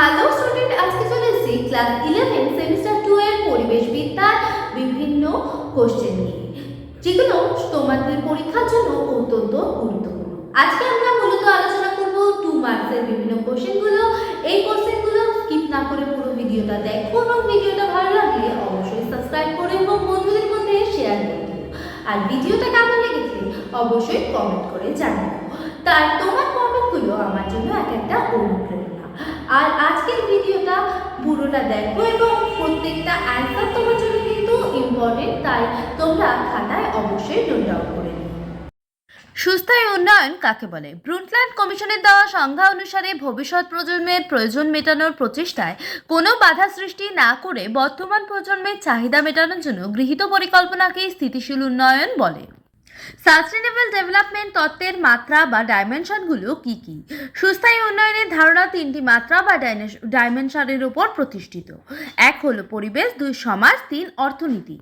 Hello student আজকে চলে এসেছি ক্লাস ইলেভেন সেমিস্টার টু এর পরিবেশ বিদ্যার বিভিন্ন কোশ্চেন নিয়ে, যেগুলো তোমাদের পরীক্ষার জন্য অত্যন্ত গুরুত্বপূর্ণ। আজকে আমরা মূলত আলোচনা করব টু মার্কসের বিভিন্ন কোশ্চেনগুলো এই কোশ্চেনগুলো স্কিপ না করে পুরো ভিডিওটা দেখো এবং ভিডিওটা ভালো লাগলে অবশ্যই সাবস্ক্রাইব করে এবং বন্ধুদের মধ্যে শেয়ার করে দিও। আর ভিডিওটা কেমন লেগেছে অবশ্যই কমেন্ট করে জানিও। তার তোমার কমেন্টগুলো আমার জন্য এক একটা অনুপ্রেরণা। আর আজকের ভিডিওটা পুরোটা দেখো এবং প্রত্যেকটা অ্যান্সার তোমার জন্য কিন্তু ইম্পর্টেন্ট তাই তোমরা খাতায় অবশ্যই নোট ডাউন করে সুস্থায়ী উন্নয়ন কাকে বলে? ব্রুন্টল্যান্ড কমিশনের দেওয়া সংজ্ঞা অনুসারে ভবিষ্যৎ প্রজন্মের প্রয়োজন মেটানোর প্রচেষ্টায় কোনো বাধা সৃষ্টি না করে বর্তমান প্রজন্মের চাহিদা মেটানোর জন্য গৃহীত পরিকল্পনাকে স্থিতিশীল উন্নয়ন বলে। সাস্টেনেবল ডেভেলপমেন্ট তত্ত্বের মাত্রা বা ডাইমেনশনগুলো কি কি? সুস্থায়ী উন্নয়নের ধারণা তিনটি মাত্রা বা ডাইমেনশনের উপর প্রতিষ্ঠিত। এক হলো পরিবেশ, দুই সমাজ, তিন অর্থনীতি।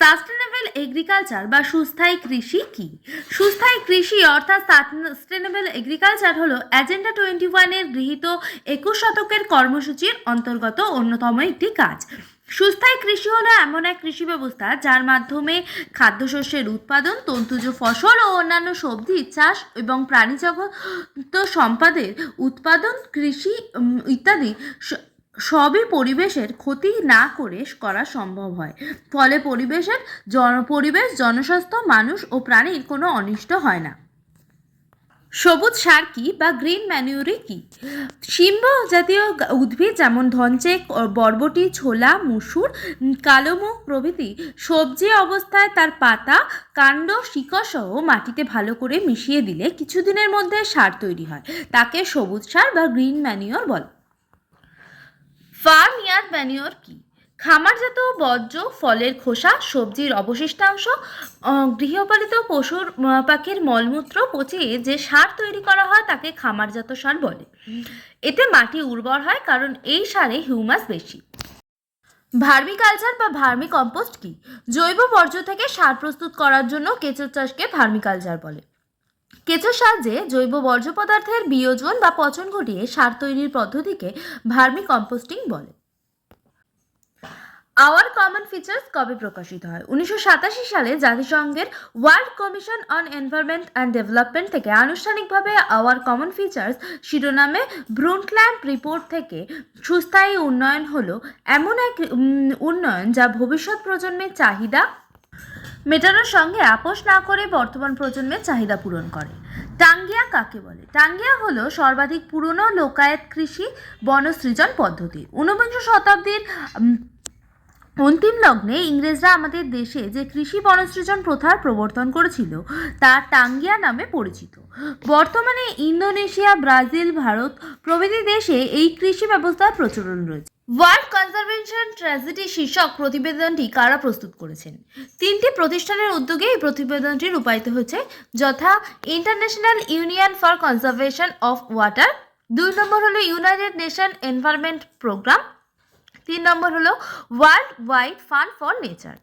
সাস্টেনেবল এগ্রিকালচার বা সুস্থায়ী কৃষি কি? সুস্থায়ী কৃষি অর্থাৎ সাস্টেনেবল এগ্রিকালচার হলো এজেন্ডা টোয়েন্টি ওয়ানের গৃহীত একুশ শতকের কর্মসূচির অন্তর্গত অন্যতম একটি কাজ। সুস্থায়ী কৃষি হলো এমন এক কৃষি ব্যবস্থা যার মাধ্যমে খাদ্যশস্যের উৎপাদন, তন্তুজ ফসল ও অন্যান্য সবজি, চাষ এবং প্রাণীজগত সম্পদের উৎপাদন, কৃষি ইত্যাদি সবই পরিবেশের ক্ষতি না করে করা সম্ভব হয়। ফলে পরিবেশের জন, পরিবেশ, জনস্বাস্থ্য, মানুষ ও প্রাণীর কোনো অনিষ্ট হয় না। সবুজ সার কি বা গ্রিন ম্যানিউরি কি? শিম্ব জাতীয় উদ্ভিদ যেমন ধনচে, বরবটি, ছোলা, মুসুর কালোমুখ প্রভৃতি সবজি অবস্থায় তার পাতা, কাণ্ড, শিকড় সহ মাটিতে ভালো করে মিশিয়ে দিলে কিছুদিনের মধ্যে সার তৈরি হয়। তাকে সবুজ সার বা গ্রিন ম্যানিওর বলে। ফার্ম ইয়ার্ড ম্যানিওর কি? খামারজাত বর্জ্য, ফলের খোসা, সবজির অবশিষ্টাংশ গৃহপালিত পশুর পাখির মলমূত্র পচিয়ে যে সার তৈরি করা হয় তাকে খামারজাত সার বলে। এতে মাটি উর্বর হয় কারণ এই সারে হিউমাস বেশি। ভার্মিকালচার বা ভার্মি কম্পোস্ট কি? জৈব বর্জ্য থেকে সার প্রস্তুত করার জন্য কেঁচো চাষকে ভার্মিকালচার বলে। কেঁচোর সাহায্যে জৈব বর্জ্য পদার্থের বিয়োজন বা পচন ঘটিয়ে সার তৈরির পদ্ধতিকে ভার্মি কম্পোস্টিং বলে। আওয়ার কমন ফিচার্স কবে প্রকাশিত হয়? উনিশশো সাতাশি সালে জাতিসংঘের world commission on environment and development থেকে আনুষ্ঠানিকভাবে আওয়ার কমন ফিচার্স শিরোনামে ব্রুন্টল্যান্ড রিপোর্ট থেকে সুস্থায়ী উন্নয়ন হলো এমন এক উন্নয়ন যা ভবিষ্যৎ প্রজন্মের চাহিদা মেটানোর সঙ্গে আপোষ না করে বর্তমান প্রজন্মের চাহিদা পূরণ করে। টাঙ্গিয়া কাকে বলে? টাঙ্গিয়া হলো সর্বাধিক পুরনো লোকায়ত কৃষি বনসৃজন পদ্ধতি। ঊনবিংশ শতাব্দীর অন্তিম লগ্নে ইংরেজরা আমাদের দেশে যে কৃষি বনসৃজন প্রথার প্রবর্তন করেছিল, তা টাঙ্গিয়া নামে পরিচিত। বর্তমানে ইন্দোনেশিয়া, ব্রাজিল, ভারত প্রভৃতি দেশে এই কৃষি ব্যবস্থার প্রচলন রয়েছে। ওয়ার্ল্ড কনজারভেশন ট্র্যাজেডি শীর্ষক প্রতিবেদনটি কারা প্রস্তুত করেছেন? তিনটি প্রতিষ্ঠানের উদ্যোগে এই প্রতিবেদনটি রূপায়িত হয়েছে যথা international union for conservation of water, দুই নম্বর হলো ইউনাইটেড নেশন এনভায়রনমেন্ট প্রোগ্রাম নম্বর হলো world wide fund for nature